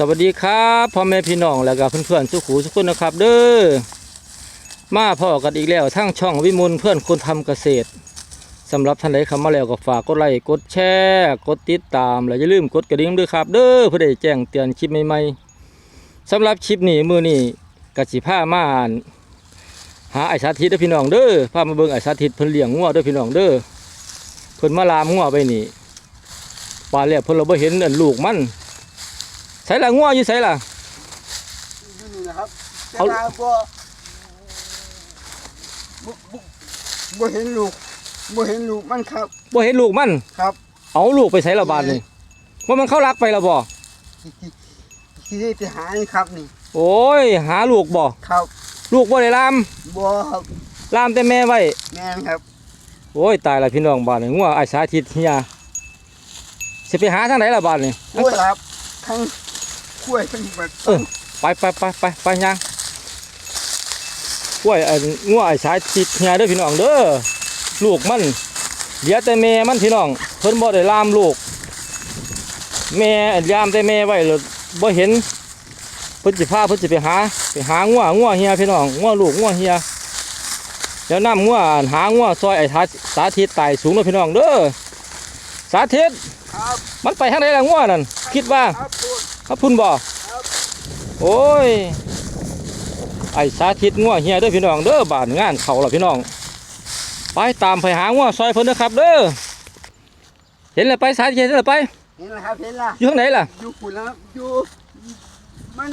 สวัสดีครับพ่อแม่พี่น้องแล้วก็เพื่อนๆสุขูสุขคนนะครับ เด้อมาพ่อกันอีกแล้วทั้งช่องวิมลเพื่อนคนทำเกษตรสำหรับท่านใดเข้ามาแล้วก็ฝากกดไลค์กดแชร์กดติดตามและอย่าลืมกดกระดิ่งด้วยครับ เด้อเพื่อได้แจ้งเตือนคลิปใหม่ๆสำหรับคลิปนี้มือนี้กสิผ้ามาอ่านหาไอสาธิตด้อพี่น้องเด้อพามาเบิ่งไอสาธิตเพิ่นเลี้ยงงัวด้อพี่น้องเด้อเพิ่นมาลามงัวไปนี่ปานแล้วเพิ่นเราบ่เห็นอันลูกมัน ใส่ละงัวอยู่ใส่ละนี่นะครับแต่เอาว่าบ่บ่บ่บ่เห็นลูกบ่เห็นลูกมันครับบ่เห็นลูกมันครับ เอาลูกไปใส่ละบาดนี่ว่ามันเข้ารักไปและบ่ที่ที่ที่ได้ไปหานี่ครับนี่ โอ้ย หาลูกบ่ครับ ลูกบ่ได้ลามบ่ครับลามแต่แม่ไว้แม่นครับโอ้ยตายละพี่น้องบาดนี่งัวไอ้สาธิตเฮียสิไปหาทางไหนละบาดนี่กล้วยครับทั้ง กล้วยทั้งเบัดเออไปไปไปไปไปยังกล้วยไอ้งัวไอ้สาธิตเฮียเด้อพี่น้องเด้อลูกมันเหลือแต่แม่มันพี่น้องเพิ่นบ่ได้ลามลูกแม่ยามแต่แม่ไว้แล้วบ่เห็นเพิ่นสิพาเพิ่นสิไปหาไปหางัวงัวเฮียพี่น้องงัวลูกงัวเฮียแล้วนำงัวหางัวซอยไอ้ทาสาธิตตายสูงเลยพี่น้องเด้อสาธิตครับมันไปทางไหนล่ะงัวนั่นคิดว่า ครับปูนพระพุ่นบ่ครับโอ้ย ไอ้สาธิตงัวเฮียเด้อพี่น้องเด้อบานงานเขาล่ะพี่น้อง ไปตามไปหางัวซอยเพิ่นเด้อครับเด้อ เห็นแล้วไปสาธิตเห็นแล้วไป เห็นแล้วครับเห็นแล้วอยู่ทางไหนล่ะ อยู่คุณแล้วอยู่มัน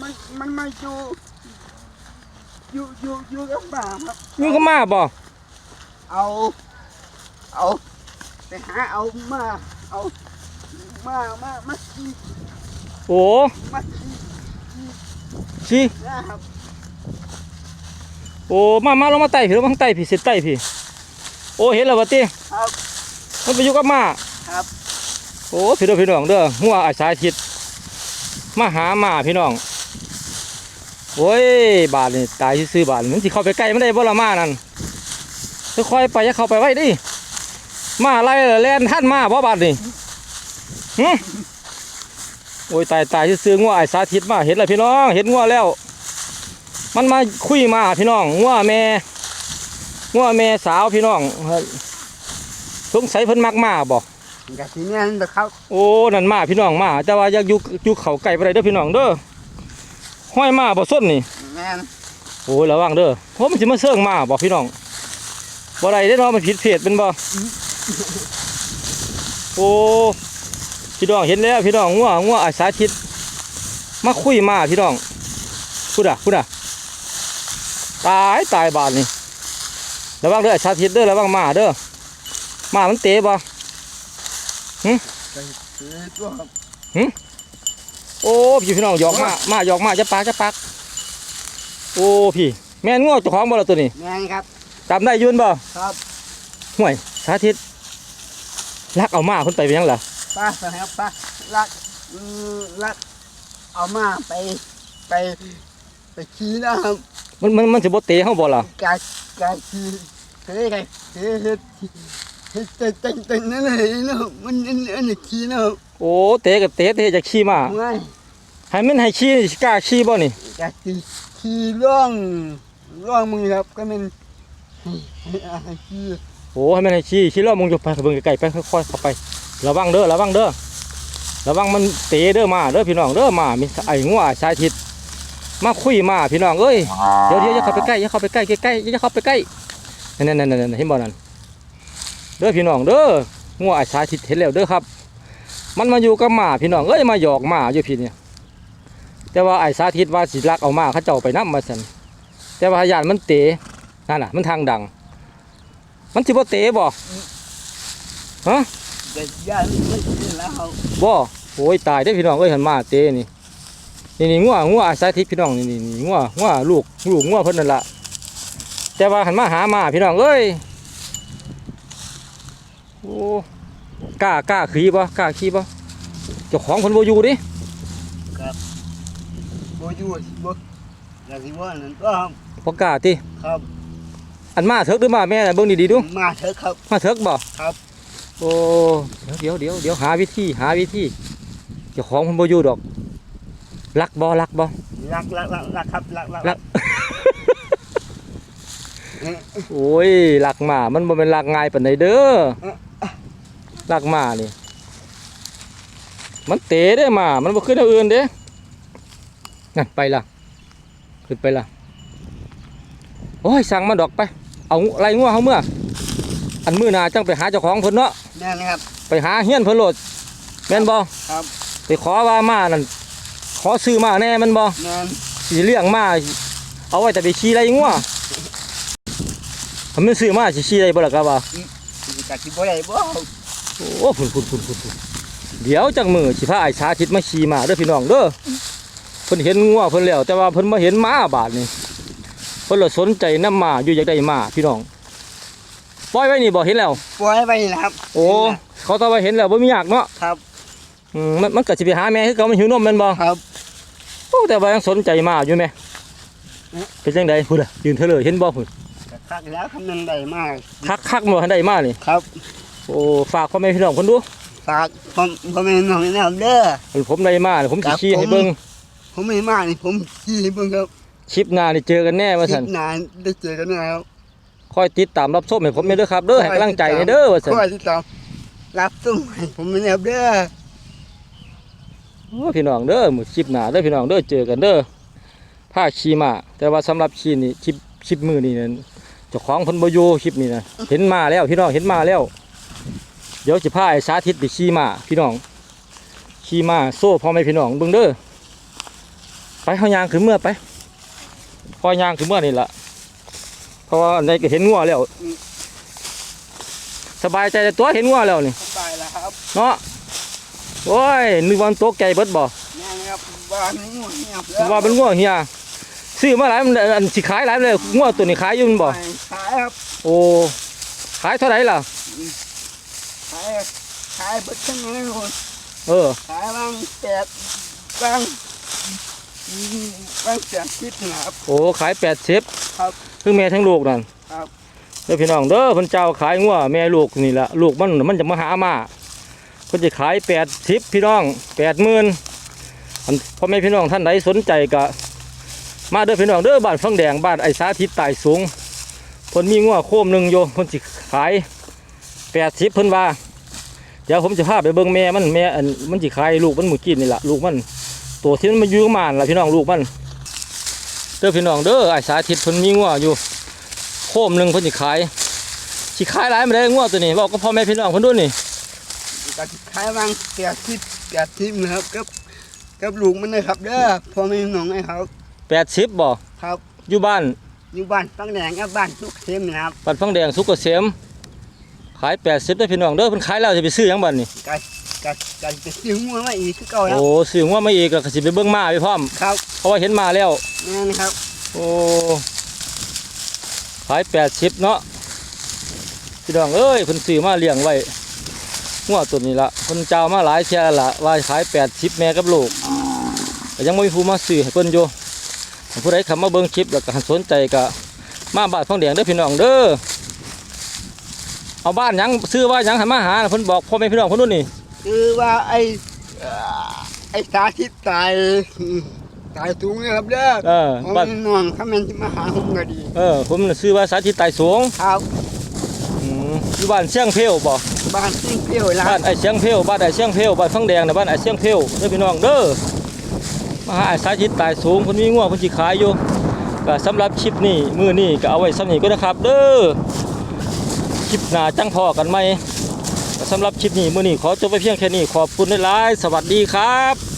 มันมันมาอยู่อยู่อยู่อยู่กับบ้าครับ อยู่ก็มาบ่ เอาเอาไปหาเอามาเอามามามา ขี่โอ้มาขี่สินะครับโอ้มามาลงมาไต่พี่ลงมาข้างใต้พี่เสร็จใต้พี่ โอ้เห็นแล้ววะตีครับมันไปอยู่กับมาครับโอ้พี่น้องพี่น้องเด้อหัวอาสาทิตมาหามาพี่น้องโอ้ยบาทนี่ตายซื้อๆบาทมันสิเข้าไปใกล้ไม่ได้บ่ละมานั่นค่อยๆไปอย่าเข้าไปไว้ดิมาไล่แล่นท่านมาบ่บาทนี่หึ โอ้ยตายตายซื้อๆงัวไอ้สาธิตมาเห็นแล้วพี่น้อง เห็นงัวแล้ว มันมาคุยมาพี่น้องงัวแม่งัวแม่สาวพี่น้องสงสัยเพิ่นมักมาบ่กับที่นี่นั่นนะครับโอ้นั่นมาพี่น้องมา แต่ว่าอยากอยู่อยู่เขาไก่ไปได้เด้อพี่น้องเด้อห้อยมาบ่ส้นนี่แม่นโอ้ยระวังเด้อเพราะมันสิมาเสื่องมาบ่พี่น้องบ่ได้เด้อเนาะมันผิดเพศเป็นบ่โอ้ พี่น้องเห็นแล้วพี่น้องงัวงัวอาสาธิตมาคุยมาพี่น้องพูดอะพูดอะตายตายบาดนี่ระวังเด้ออาสาธิตเด้อระวังมาเด้อมามันเตะบ่เออตัวครับโอ้พี่พี่น้องหยอกมามาหยอกมาจะปากจะปากโอ้พี่ แม่นงัวเจ้าของบ่ล่ะตัวนี้แม่นครับจำได้อยืนบ่ครับห่วยสาธิตลักเอามาคนไปเป็นหยังล่ะ ป้าสครับป้าลักอืมลักเอามาไปไปไปขี่นะครับมันมันมันสิบ่เตะเฮาบ่ล่ะกายกายขี่เฮ้ยไงเฮ้ยเฮ้ยเฮ้ยเต้นเต้นเต้นนั่นเลยนะมันอันอันนี้ขี่นะครับโอ้เตะกับเตะเตะจะขี่มาไม่ให้มันให้ขี่สิกล้าขี่บ่นี่กายขี่ขี่ร่องร่องมือครับก็มันให้ให้อาหารขี่โอ้ให้มันให้ขี่ขี่แล้วมึงจะไปเบิ่งไกลๆไปค่อยๆเข้าไป ระวังเด้อระวังเด้อระวังมันเตะเด้อมาเด้อพี่น้องเด้อมามีไอ้งัวสาธิตมาคุยมาพี่น้องเอ้ยเดี๋ยวเดี๋ยวอย่าเข้าไปใกล้อย่าเข้าไปใกล้ใกล้ๆอย่าเข้าไปใกล้นั่นนั่นนั่นนั่นเห็นบ่นั่นเด้อพี่น้องเด้องัวไอ้สาธิตเห็นแล้วเด้อครับ มันมาอยู่กับหมาพี่น้องเอ้ยมาหยอกหมาอยู่พี่เนี่ยแต่ว่าไอ้สาธิตว่าสิลักเอามาเขาเจ้าไปนํมาสั่นแต่ว่าญาติมันเตะนั่นน่ะ มันทางดัง มันสิบ่เตะบ่ แต่ย่านไม่เห็นแล้วครับบ่โอ้ยตายได้อพี่น้องเอ้ยหันมาเตะนี่นี่นี่งัวงัวไอ้สาธิตพี่น้องนี่นี่นี่งัวงัวลูกลูกงัวเพิ่นนั่นล่ะแต่ว่าหันมาหามาพี่น้องเอ้ยโอ้กล้ากล้าขี่บ่กล้าขี่บ่เจ้าของเพิ่นบ่อยู่ดิโบอยู่บ่อยากสิว่านั่นก็ครับบ่กล้าติครับ อันมาเถิกหรือมาแม่น่ะเบิ่งดีๆดูมาเถอะครับมาเถิกบ่ครับ โอ้เดี๋ยวเดี๋ยวเดี๋ยวเดี๋ยวหาวิธีหาวิธีเจ้าของเพิ่นบ่อยู่ดอกรักบ่รักบ่รักรักรักรักครับรักรักรักโอ้ยรักหมามันบ่เป็นรักง่ายปานใดเด้อรักหมานี่มันเตะได้หมามันบ่ขึ้นเอาอื่นเด้นั่นไปละขึ้นไปละโอ้ยสั่งมันดอกไปเอาไรงัวเฮาเมื่ออันมื้อหน้าจังไปหาเจ้าของเพิ่นเนาะ แน่นะครับ ไปหาเฮียนเพิ่นโลดแม่นบ่ครับไปขอว่ามานั่นขอซื้อมาแน่แมันบ่แน่นสิเลี้ยงมาเอาไว้แต่ไปขี่ไรงัวถ้ามันซื้อมาสิขี่ได้บ่ล่ะครับว่ากะสิบ่ได้บ่โอ้พุ่นพุ่นพุ่นพุ่นพุ่นเดี๋ยวจังมือสิพาไอ้สาธิตมาขี่มาเด้อพี่น้องเด้อเพิ่นเห็นงัวเพิ่นแล้วแต่ว่าเพิ่นมาเห็นหม้าบาดนี่เพิ่นเลยสนใจน้ำหมาอยู่อยากได้หมาพี่น้อง ปล่อยไว้นี่บ่เห็นแล้ว ปล่อยไว้นี่นะครับ โอ้ เขาตาว่าเห็นแล้วบ่มียากเนาะครับอืมมันมันก็สิไปหาแม่คือเขามันหิวนมแม่นบ่ครับโอ้แต่ว่ายังสนใจหมาอยู่แม่เอ๊ะเป็นจังไดพุ่นน่ะยืนเถอะเลยเห็นบ่พุ่นกะคักแล้วคำนั้นได้มากคักคักๆบ่ทันได้มานี่ครับ โอ้ฝากพ่อแม่พี่น้องคนดูฝากผมผมเป็นน้องนะครับเด้อผมได้มาผมคสิรับชี้ให้ผมเบิ่งผมไม่มานี่ผมขี่ให้เบิ่งครับคลิปหน้านี่เจอกันแน่ว่าคลิซั่นปหนานได้เจอกันนะครับ คอยติดตามรับชมให้ผมเด้อครับเด้อให้กำลังใจให้เด้อว่าซั่นคอยติดตามรับส่งให้ผมนะครับเด้อโอ้พี่น้องเด้อมื้อคลิปหน้าเด้อพี่น้องเด้อเจอกันเด้อผ้าขี่มาแต่ว่าสำหรับคลิปนี้คลิปคลิปมื้อนี้นั่นเจ้าของเพิ่นบ่อยู่คลิปนี้นะเห็นมาแล้วพี่น้องเห็นมาแล้ว เดี๋ยวสิพาไอ้สาธิตไปขี่มาพี่น้องขี่มาโซ่พ่อแม่พี่น้องเบิ่งเด้อไปเฮายางขึ้นเมื่อไปพอยางขึ้นเมื่อนี่ล่ะเพ ราะว่าอันใดก็เห็นงัวแล้ว สบายใจแต่ตัวเห็นงัวแล้วนี่สบายแล้วครับเนาะโอ้ยนึกว่ามันตกใจเบิดบ่นี่นะครับบ้านนี้หมดเงียบแล้วว่าเป็นงัวเฮียซื้อมาหลายมันอันสิขายหลายเลยงัวตัวนี้ขายอยู่มันบ่ขายครับโอ้ขายเท่าไหร่ล่ะ ขายขายเบิดทั้งนั้นเลยคนเออ ขายบางแปดบางอืมบางแสนคิดนะครับ โอ้ขายแปดสิบครับ ทั้งแม่ทั้งลูกนั่นครับเด้อพี่น้องเด้อเพิ่นเจ้าขายงัวแม่ลูกนี่ล่ะลูกมันมันจะมาหามาเพิ่นจะขายแปดสิบพี่น้องแปดหมื่นอันพ่อแม่พี่น้องท่านใดสนใจก็มาเด้อพี่น้องเด้อบ้านฟังแดงบ้านไอ้สาธิตตายสูงเพิ่นมีงัวโคมหนึ่งโยเพิ่นสิขายแปดสิบเพิ่นว่าเดี๋ยวผมจะพาไปเบิ่งแม่มันแม่อันมันสิขายลูกมันหมูกินนี่ล่ะลูกมันตัวที่มันมาอยู่กับมันล่ะพี่น้องลูกมันเด้อพี่น้องเด้อไอ้สาธิตเพิ่นมีงัวอยู่โคมหนึ่งเพิ่นสิขายสิขายหลายไม่ได้งัวตัวนี้บอกก็พ่อแม่พี่น้องเพิ่นดูนี่ก็ขายบางแปดสิบแปดสิบนะครับกับกับลูกมันนะครับเด้อพ่อแม่น้องไอ้ครับแปดสิบบ่ครับอยู่บ้านอยู่บ้านตั้งแดงกับบ้านทุกเทมนะครับบ้านฟังแดงสุกเกษมขายแปดสิบได้อพี่น้องเด้อเพิ่นขายแล้วจะไปซื้อหยังบ้านนี่ก็ก็ก็จะซื้องัวมาอีกคือเก่าแล้วโอ้ซื้องัวมาอีกแล้วก็สิไปเบิ่งม้าไปพร้อมครับ เพราะว่าเห็นมาแล้วนั่นนะครับ โอ้ขายแปดสิบเนาะพี่น้องเอ้ยเพิ่นซื้อมาเลี้ยงไว้งัวตัวนี้ละเพิ่นเจ้ามาหลายเที่ยแล้วละว่าขายแปดสิบแม่กับลูกแต่ยังไม่มีผู้มาซื้อให้เพิ่นอยู่ถ้าผู้ใดเข้ามาเบิ่งคลิปแล้วก็สนใจก็มาบ้านฟังแดงเด้อพี่น้องเด้อเอาบ้านหยังซื้อว่าหยังให้มาหาเพิ่นบอกพ่อแม่พี่น้องเพิ่นนู่นนี่คือว่าไอ้เอ่อไอ้สาธิตตาย ตายสูงนะครับเด้อเออผมบ้านเป็นน้องเขาแม่นจะมาหาผมก็ดี เออ ผมน่ะซื้อว่าสาธิตไต่สูงครับอืมอยู่บ้านเชียงเพลบ่บ้านที่เปรี้ยวร้าบ้านนไอ้เชียงเพลบ้านไอ้เชียงเพลบ้านฟังแดงนะบ้านไอ้เชียงเพลเด้อพี่น้องเด้อมาหาไอ้สาธิตตายสูงคนมีง่วงคนสิขายอยู่ก็สำหรับคลิปนี้มื้อนี้ก็เอาไว้สำนี้ก็นะครับ เด้อคลิปหน้าจังพอกันไหมก็สำหรับคลิปนี้มื้อนี้ขอจบไปเพียงแค่นี้ขอบคุณหลายๆสวัสดีครับ